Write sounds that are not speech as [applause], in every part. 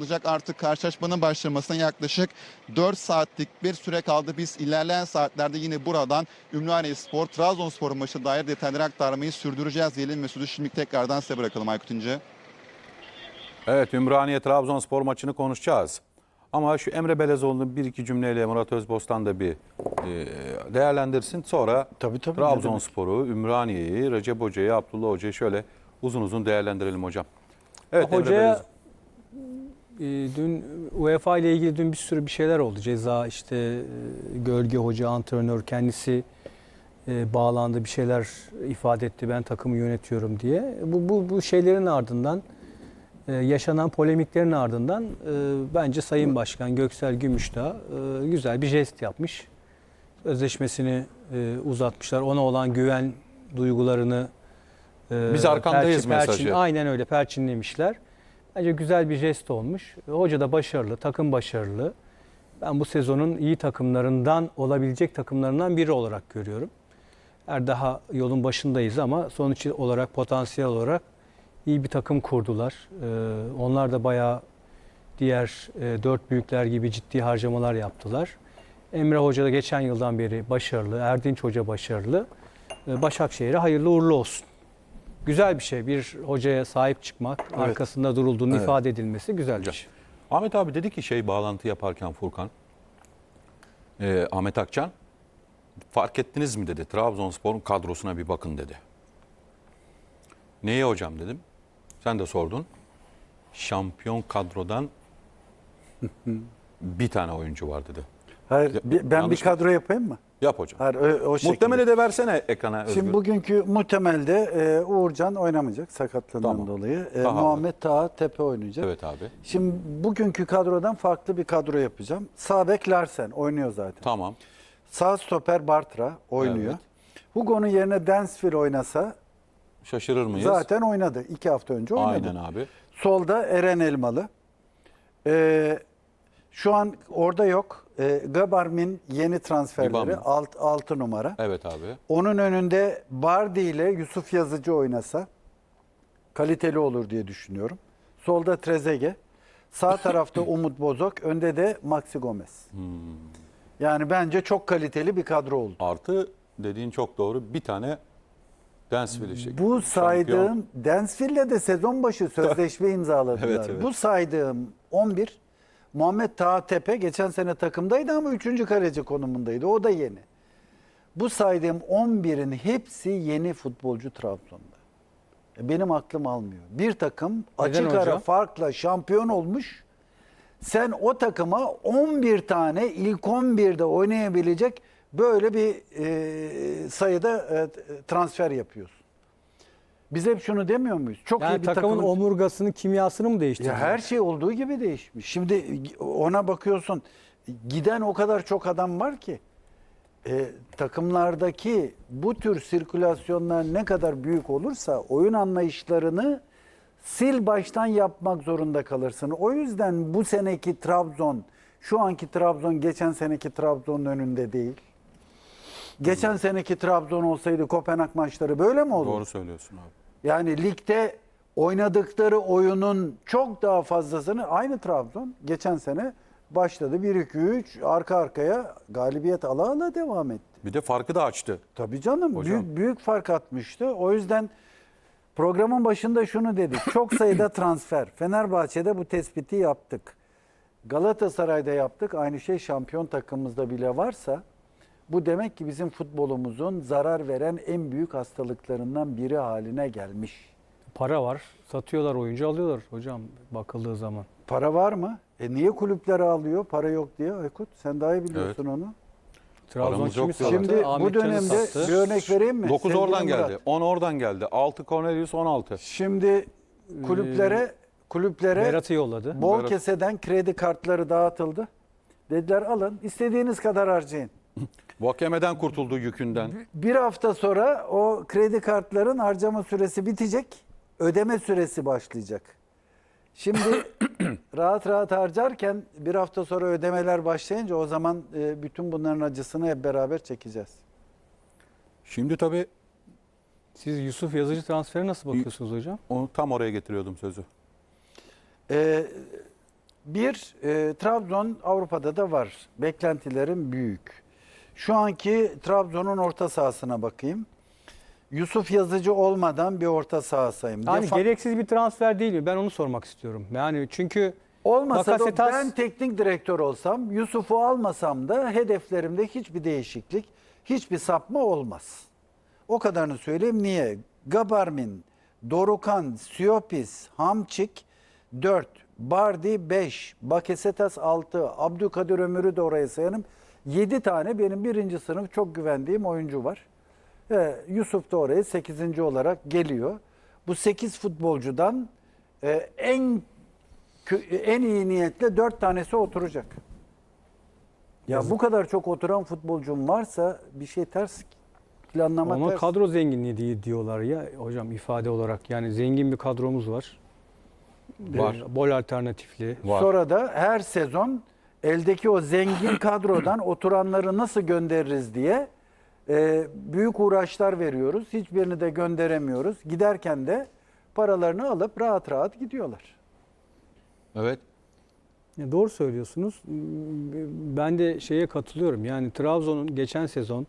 olacak. Artık karşılaşmanın başlamasına yaklaşık 4 saatlik bir süre kaldı. Biz ilerleyen saatlerde yine buradan Ümraniye Spor, Trabzonspor maçı dair detayları aktarmayı sürdüreceğiz diyelim. Mesut'u şimdi tekrardan size bırakalım Aykut İnce. Evet Ümraniye Trabzonspor maçını konuşacağız. Ama şu Emre Belezoğlu'nu bir iki cümleyle Murat Özbostan da bir e, değerlendirsin. Sonra Tabii, tabii, Trabzonspor'u, Ümraniye'yi, Recep Hoca'yı, Abdullah Hoca'yı şöyle uzun uzun değerlendirelim hocam. Evet Hocaya dün UEFA ile ilgili dün bir sürü bir şeyler oldu. Ceza işte e, gölge hoca, antrenör kendisi e, bağlandı bir şeyler ifade etti. Ben takımı yönetiyorum diye. Bu bu bu şeylerin ardından e, yaşanan polemiklerin ardından bence Sayın Başkan Göksel Gümüşdağ güzel bir jest yapmış. Sözleşmesini e, uzatmışlar. Ona olan güven duygularını Biz arkandayız perçin- mesajı. aynen öyle perçinlemişler. Bence güzel bir jest olmuş. Hoca da başarılı, takım başarılı. Ben bu sezonun iyi takımlarından olabilecek takımlarından biri olarak görüyorum. Her daha yolun başındayız ama sonuç olarak potansiyel olarak iyi bir takım kurdular. Ee, onlar da bayağı diğer e, dört büyükler gibi ciddi harcamalar yaptılar. Emre Hoca da geçen yıldan beri başarılı, Erdinç Hoca başarılı. Ee, Başakşehir'e hayırlı uğurlu olsun. Güzel bir şey. Bir hocaya sahip çıkmak, arkasında durulduğunu Evet. ifade edilmesi güzel bir şey. Ahmet abi dedi ki şey bağlantı yaparken Furkan, e, Ahmet Akçan, fark ettiniz mi dedi Trabzonspor'un kadrosuna bir bakın dedi. Neye hocam dedim. Sen de sordun. Şampiyon kadrodan [laughs] bir tane oyuncu var dedi. Hayır, bir- ben bir yanlış mı? kadro yapayım mı? Yap hocam. Hayır, o, o şekilde. Muhtemelen de versene ekrana Özgür. Şimdi bugünkü muhtemelde e, Uğurcan oynamayacak sakatlığından Tamam. dolayı. E, Taha Muhammed Taha Tepe oynayacak. Evet abi. Şimdi bugünkü kadrodan farklı bir kadro yapacağım. Sağ bek Larsen oynuyor zaten. Tamam. Sağ stoper Bartra oynuyor. Evet. Hugo'nun yerine Dansville oynasa Şaşırır mıyız? zaten oynadı. İki hafta önce oynadı. Aynen abi. Solda Eren Elmalı. Ee, şu an orada yok. Ee, Gabarmin yeni transferleri. Gabarmin. 6 altı numara. Evet abi. Onun önünde Bardi ile Yusuf Yazıcı oynasa kaliteli olur diye düşünüyorum. Solda Trezege. Sağ [laughs] tarafta Umut Bozok. Önde de Maxi Gomez. Hmm. Yani bence çok kaliteli bir kadro oldu. Artı dediğin çok doğru. Bir tane Dansville işte. Bu saydığım Dansville'le de sezon başı sözleşme [laughs] imzaladılar. Evet, evet. Bu saydığım 11 Muhammed Taha Tepe geçen sene takımdaydı ama 3. kaleci konumundaydı. O da yeni. Bu saydığım 11'in hepsi yeni futbolcu Trabzon'da. E, Benim aklım almıyor. Bir takım açık ara hocam? farkla şampiyon olmuş. Sen o takıma 11 tane ilk 11'de oynayabilecek böyle bir e, sayıda e, transfer yapıyorsun. Biz hep şunu demiyor muyuz? Çok iyi Yani bir takımın takımın omurgasını, kimyasını mı ya değiştirecek? her şey olduğu gibi değişmiş. Şimdi ona bakıyorsun. Giden o kadar çok adam var ki e, takımlardaki bu tür sirkülasyonlar ne kadar büyük olursa oyun anlayışlarını sil baştan yapmak zorunda kalırsın. O yüzden bu seneki Trabzon, şu anki Trabzon geçen seneki Trabzon'un önünde değil. Geçen seneki Trabzon olsaydı Kopenhag maçları böyle mi olurdu? Doğru söylüyorsun abi. Yani ligde oynadıkları oyunun çok daha fazlasını aynı Trabzon geçen sene başladı 1-2-3 arka arkaya galibiyet ala ala devam etti. Bir de farkı da açtı. Tabii canım Hocam. büyük büyük fark atmıştı. O yüzden programın başında şunu dedik. Çok sayıda [coughs] transfer. Fenerbahçe'de bu tespiti yaptık. Galatasaray'da yaptık. Aynı şey şampiyon takımımızda bile varsa bu demek ki bizim futbolumuzun zarar veren en büyük hastalıklarından biri haline gelmiş. Para var. Satıyorlar oyuncu alıyorlar hocam bakıldığı zaman. Para var mı? E niye kulüpleri alıyor? Para yok diye Aykut. Sen daha iyi biliyorsun onu. Trabzon Paramız yok kimi diyorlar. sattı? Şimdi bu Can'ı dönemde sattı. bir örnek vereyim mi? 9 Sevgili oradan Murat. geldi. 10 oradan geldi. 6 Cornelius 16. Şimdi kulüplere kulüplere Berat'ı yolladı. bol Berat- keseden kredi kartları dağıtıldı. Dediler alın istediğiniz kadar harcayın. [laughs] Vakeme'den kurtuldu yükünden. Bir hafta sonra o kredi kartların harcama süresi bitecek. Ödeme süresi başlayacak. Şimdi [coughs] rahat rahat harcarken bir hafta sonra ödemeler başlayınca o zaman e, bütün bunların acısını hep beraber çekeceğiz. Şimdi tabii Siz Yusuf Yazıcı transferi nasıl bakıyorsunuz hocam? onu tam oraya getiriyordum sözü. Ee, Bir, e, Trabzon Avrupa'da da var. Beklentilerim büyük. Şu anki Trabzon'un orta sahasına bakayım. Yusuf Yazıcı olmadan bir orta saha sayayım. Yani Defa- gereksiz bir transfer değil mi? Ben onu sormak istiyorum. Yani çünkü Olmasa da Bakasetas- ben teknik direktör olsam, Yusuf'u almasam da hedeflerimde hiçbir değişiklik, hiçbir sapma olmaz. O kadarını söyleyeyim. Niye? Gabarmin, Dorukan, Siopis, Hamçik 4, Bardi 5, Bakesetas 6, Abdülkadir Ömür'ü de oraya sayarım. 7 tane benim birinci sınıf çok güvendiğim oyuncu var. Ee, Yusuf da oraya 8. olarak geliyor. Bu 8 futbolcudan e, en en iyi niyetle dört tanesi oturacak. Ya bu kadar çok oturan futbolcum varsa bir şey ters planlama ama ters. kadro zenginliği diye diyorlar ya hocam ifade olarak. Yani zengin bir kadromuz var. Var. Bol alternatifli. Var. Sonra da her sezon eldeki o zengin kadrodan [clears throat] oturanları nasıl göndeririz diye e, büyük uğraşlar veriyoruz. Hiçbirini de gönderemiyoruz. Giderken de paralarını alıp rahat rahat gidiyorlar. Evet. Ya doğru söylüyorsunuz. Ben de şeye katılıyorum. Yani Trabzon'un geçen sezon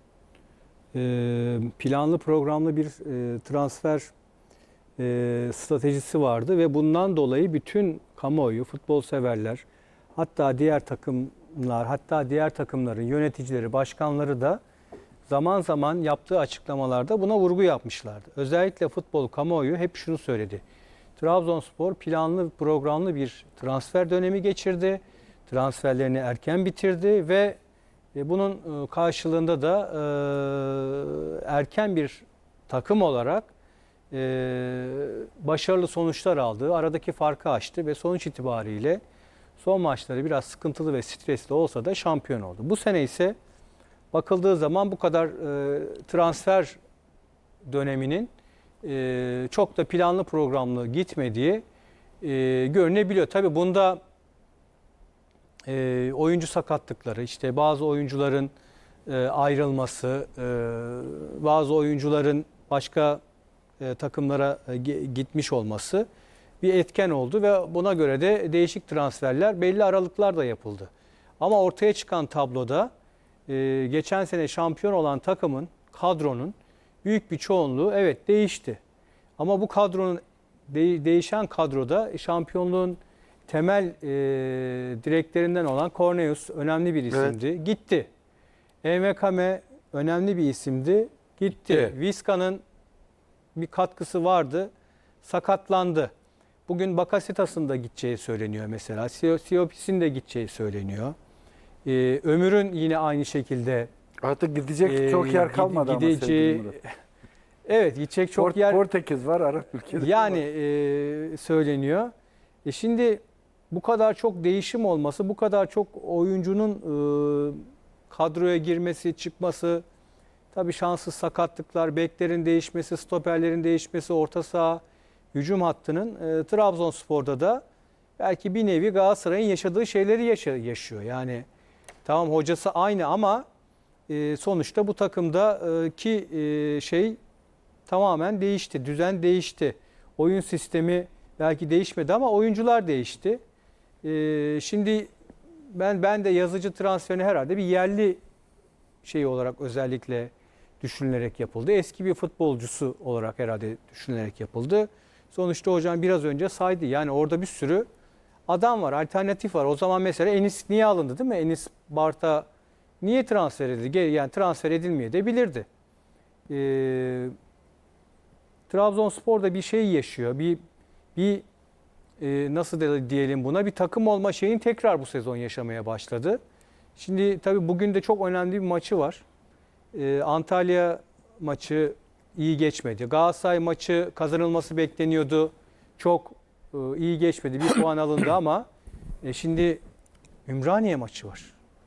e, planlı programlı bir e, transfer e, stratejisi vardı ve bundan dolayı bütün kamuoyu, futbol severler, hatta diğer takımlar, hatta diğer takımların yöneticileri, başkanları da zaman zaman yaptığı açıklamalarda buna vurgu yapmışlardı. Özellikle futbol kamuoyu hep şunu söyledi. Trabzonspor planlı programlı bir transfer dönemi geçirdi. Transferlerini erken bitirdi ve e, bunun e, karşılığında da e, erken bir takım olarak başarılı sonuçlar aldı. Aradaki farkı açtı ve sonuç itibariyle son maçları biraz sıkıntılı ve stresli olsa da şampiyon oldu. Bu sene ise bakıldığı zaman bu kadar e, transfer döneminin e, çok da planlı programlı gitmediği e, görünebiliyor. Tabii bunda e, oyuncu sakatlıkları, işte bazı oyuncuların e, ayrılması, e, bazı oyuncuların başka e, takımlara e, gitmiş olması bir etken oldu ve buna göre de değişik transferler belli aralıklarla yapıldı. Ama ortaya çıkan tabloda e, geçen sene şampiyon olan takımın, kadronun büyük bir çoğunluğu evet değişti. Ama bu kadronun de- değişen kadroda şampiyonluğun temel e, direklerinden olan Cornelius önemli bir isimdi. Gitti. Emekame önemli bir isimdi. Gitti. Gitti. Vizca'nın bir katkısı vardı. Sakatlandı. Bugün Bakasetas'ın da gideceği söyleniyor mesela. Siopis'in de gideceği söyleniyor. Ee, Ömür'ün yine aynı şekilde Artık gidecek e, çok yer kalmadı ama gideceği- Murat. [laughs] Evet gidecek çok Port- yer Portekiz var, Arap ülkeleri yani var. e, söyleniyor. E şimdi bu kadar çok değişim olması, bu kadar çok oyuncunun e, kadroya girmesi, çıkması, tabii şanssız sakatlıklar, beklerin değişmesi, stoperlerin değişmesi, orta saha, hücum hattının e, Trabzonspor'da da belki bir nevi Galatasaray'ın yaşadığı şeyleri yaşa- yaşıyor. Yani tamam hocası aynı ama e, sonuçta bu takımdaki e, şey tamamen değişti. Düzen değişti. Oyun sistemi belki değişmedi ama oyuncular değişti. Ee, şimdi ben ben de yazıcı transferini herhalde bir yerli şey olarak özellikle düşünülerek yapıldı. Eski bir futbolcusu olarak herhalde düşünülerek yapıldı. Sonuçta hocam biraz önce saydı. Yani orada bir sürü adam var, alternatif var. O zaman mesela Enis niye alındı değil mi? Enis Barta niye transfer edildi? Yani transfer edilmeye de bilirdi. Ee, Trabzonspor da bir şey yaşıyor. Bir bir e, nasıl diyelim buna bir takım olma şeyini tekrar bu sezon yaşamaya başladı. Şimdi tabii bugün de çok önemli bir maçı var. Ee, Antalya maçı iyi geçmedi. Galatasaray maçı kazanılması bekleniyordu. Çok e, iyi geçmedi. Bir puan alındı ama e, şimdi Ümraniye maçı var.